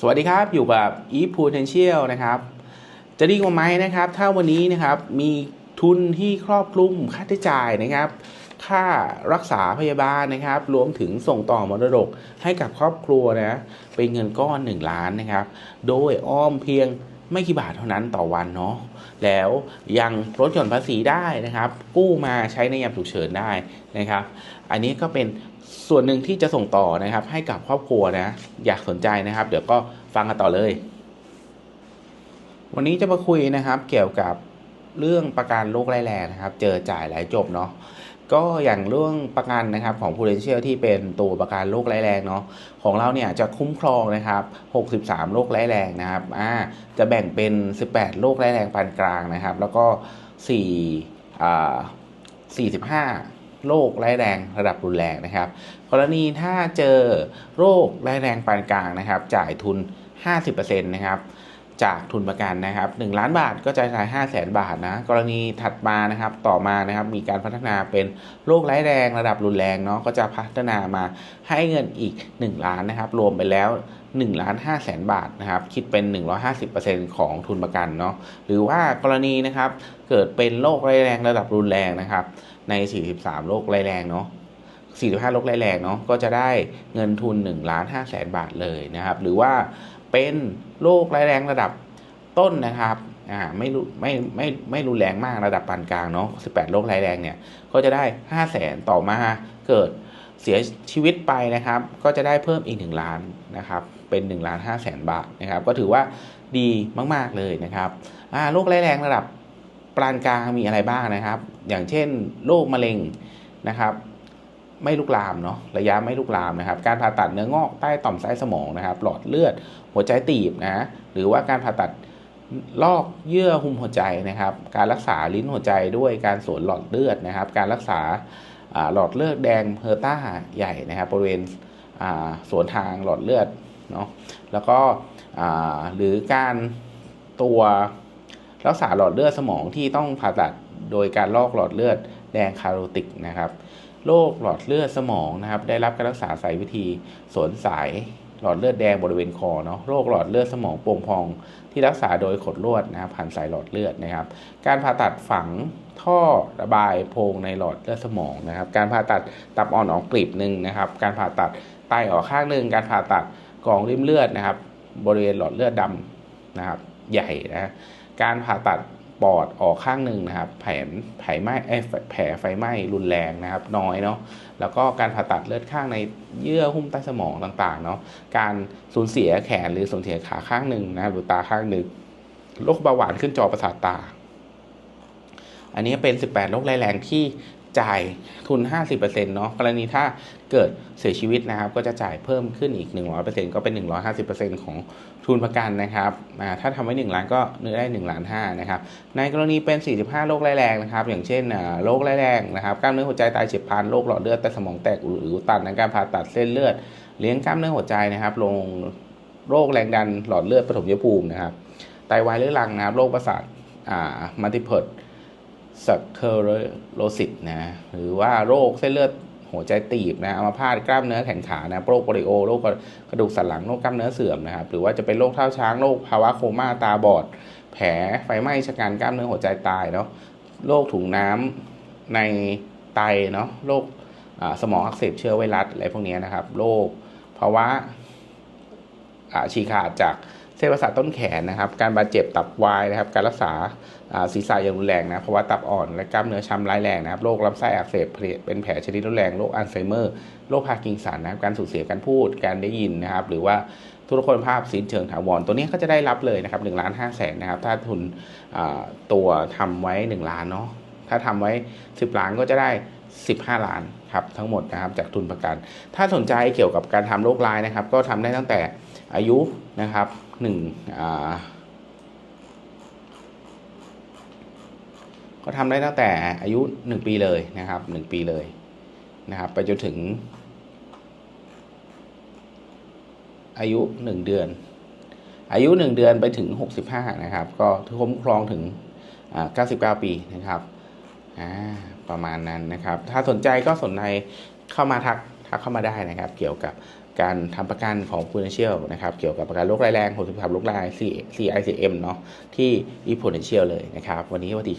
สวัสดีครับ อยู่กับ e potential นะครับ จะดีกว่าไหมนะครับ ถ้าวันนี้นะครับมีทุนที่ครอบคลุมค่าใช้จ่ายนะครับ ค่ารักษาพยาบาลนะครับ รวมถึงส่งต่อมรดกให้กับครอบครัวนะ เป็นเงินก้อน 1 ล้านนะครับ โดยอ้อมเพียงไม่กี่บาทเท่านั้นต่อวันเนาะ แล้วยังลดหย่อนภาษีได้นะครับ กู้มาใช้ในยามฉุกเฉินได้นะครับ อันนี้ก็เป็น ส่วนหนึ่งที่จะส่งต่อนะครับ ให้กับครอบครัวนะ อยากสนใจนะครับ เดี๋ยวก็ฟังกันต่อเลย วันนี้จะมาคุยนะครับ เกี่ยวกับเรื่องประกันโรคร้แรงนะครับ เจอจ่ายหลายจบเนาะก็อย่างเรื่องประกันนะครับของ Prudential ที่เป็นตัวประกันโรคร้ายแรงเนาะของเราเนี่ยจะคุ้มครองนะครับ 63 โรคร้ายแรงนะครับอ่าจะแบ่งเป็น 18 โรคร้ายแรงปานกลางนะครับ แล้วก็4อ่า45 โรคร้ายแรงระดับรุนแรงนะครับ กรณีถ้าเจอโรคร้ายแรงปานกลางนะครับ จ่ายทุน 50%นะครับจากทุนประกันนะครับ1ล้านบาทก็จะจ่าย 5 0 0แสนบาทนะกรณีถัดมานะครับต่อมานะครับมีการพัฒนาเป็นโรคร้ายแรงระดับรุนแรงเนาะก็จะพัฒนามาให้เงินอีก 1 ล้านนะครับ รวมไปแล้ว 1ล้าน5แสนบาทนะครับ คิดเป็น 150%ของทุนประกันเนาะหรือว่ากรณีนะครับเกิดเป็นโรคร้ายแรงระดับรุนแรงนะครับ ใน 43 โรคร้ายแรงเนาะ45โรคร้ายแรงเนาะก็จะได้เงินทุน1ล้าน5แสนบาทเลยนะครับ หรือว่าเป็นโรคร้ายแรงระดับต้นนะครับอ่าไม่รู้ไม่ไม่ไม่รุนแรงมากระดับปานกลางเนาะ18โรคร้ายแรงเนี่ยก็จะได้5แสนต่อมาเกิดเสียชีวิตไปนะครับ ก็จะได้เพิ่มอีก 1 ล้านนะครับ เป็น1ล้าน5แสนบาทนะครับ ก็ถือว่าดีมาก ๆ เลยนะครับโรคร้ายแรงระดับปานกลางมีอะไรบ้างนะครับ อย่างเช่นโรคมะเร็งนะครับ ไม่ลุกลามเนาะระยะไม่ลุกลามนะครับ การผ่าตัดเนื้องอกใต้ต่อมไส้สมองนะครับ หลอดเลือดหัวใจตีบนะหรือว่าการผ่าตัดลอกเยื่อหุ้มหัวใจนะครับ การรักษาลิ้นหัวใจด้วยการสวนหลอดเลือดนะครับ การรักษาหลอดเลือดแดงเฮอร์ต้าใหญ่นะครับบริเวณสวนทางหลอดเลือด เนาะแล้วก็หรือการตัวรักษาหลอดเลือดสมองที่ต้องผ่าตัดโดยการลอกหลอดเลือดแดงคาโรติกนะครับโรคหลอดเลือดสมองนะครับ ได้รับการรักษาสายวิธีสวนสายหลอดเลือดแดงบริเวณคอเนาะโรคหลอดเลือดสมองโป่งพองที่รักษาโดยขดลวดนะครับผ่านสายหลอดเลือดนะครับ การผ่าตัดฝังท่อระบายโพรงในหลอดเลือดสมองนะครับ การผ่าตัดตับอ่อนออกกลีบหนึ่งนะครับ การผ่าตัดไตออกข้างหนึ่งการผ่าตัด กองริมเลือดนะครับ บริเวณหลอดเลือดดำนะครับ ใหญ่นะการผ่าตัดปอดออกข้างหนึ่งนะครับแผลแผลไหม้แผลไฟไหม้รุนแรงนะครับ น้อยเนาะแล้วก็การผ่าตัดเลือดข้างในเยื่อหุ้มใต้สมองต่างๆเนาะการสูญเสียแขนหรือสูญเสียขาข้างหนึ่งนะครับหรือตาข้างหนึ่งโรคเบาหวานขึ้นจอประสาทตา อันนี้เป็น 18โรคร้ายแรงที่ จ่ายทุน 50%เนาะกรณีถ้าเกิดเสียชีวิตนะครับ ก็จะจ่ายเพิ่มขึ้นอีก 100%ก็เป็น 150%ของทุนประกันนะครับถ้าทำไว้ 1 ล้านก็เนื้อได้1ล้าน5นะครับ ในกรณีเป็น 45 โรคร้ายแรงนะครับ อย่างเช่นโรคร้ายแรงนะครับ กล้ามเนื้อหัวใจตายเฉียบพลัน โรคหลอดเลือดแต่สมองแตกหรืออุดตันในการผ่าตัดเส้นเลือด เลี้ยงกล้ามเนื้อหัวใจนะครับ ลงโรคแรงดันหลอดเลือดปฐมยภูมินะครับ ไตวายเรื้อรังนะครับ โรคประสาทมัลติเพิร์ด สักเคอร์โรซิตนะหรือว่าโรคเส้นเลือดหัวใจตีบนะอัมาพาตกล้ามเนื้อแขนขานะโรคโปลิโอโรคกระดูกสันหลังโรคกล้ามเนื้อเสื่อมนะครับหรือว่าจะเป็นโรคเท้าช้างโรคภาวะโคม่าตาบอด แผลไฟไหม้ชะกันกล้ามเนื้อหัวใจตายเนาะโรคถุงน้ำในไตเนาะโรคสมองอักเสบเชื้อไวรัสอะไรพวกนี้นะครับโรคภาวะฉีกขาดจาก เส้นประสาทต้นแขนนะครับ การบาดเจ็บตับวายนะครับ การรักษาศีรษะอย่างรุนแรงนะภาะวะตับอ่อนและกล้ามเนื้อช้ำร้ายแรงนะครับโรคลำไส้อักเสบเป็นแผลชนิดรุนแรงโรคอัลไซเมอร์โรคพาร์กินสันนะครับการสูญเสียการพูดการได้ยินนะครับ หรือว่าทุรพลภาพสินเชิงถาวรตัวนี้ก็จะได้รับเลยนะครับหนึ่งล้านห้าแสนนะครับถ้าทุนตัวทำไว้ 1 ล้านเนาะถ้าทำไว้ 10 ล้านก็จะได้ 15 ล้านครับทั้งหมดนะครับจากทุนประกัน ถ้าสนใจเกี่ยวกับการทำโรคลายนะครับ ก็ทำได้ตั้งแต่ อายุนะครับหนึ่งก็ทำได้ตั้งแต่อายุ 1 ปีเลยนะครับ 1 ปีเลยนะครับไปจนถึง อายุ 1 เดือน อายุ 1 เดือนไปถึง 65 นะครับ ก็คุ้มครองถึง 99 ปีนะครับประมาณนั้นนะครับ ถ้าสนใจก็สนใจเข้ามาทักทักเข้ามาได้นะครับ เกี่ยวกับ การทำประกันของ Prudential นะครับเกี่ยวกับประกันโรคร้ายแรง63โรคร้าย CICM เนาะที่ e Prudential เลยนะครับ วันนี้สวัสดีครับ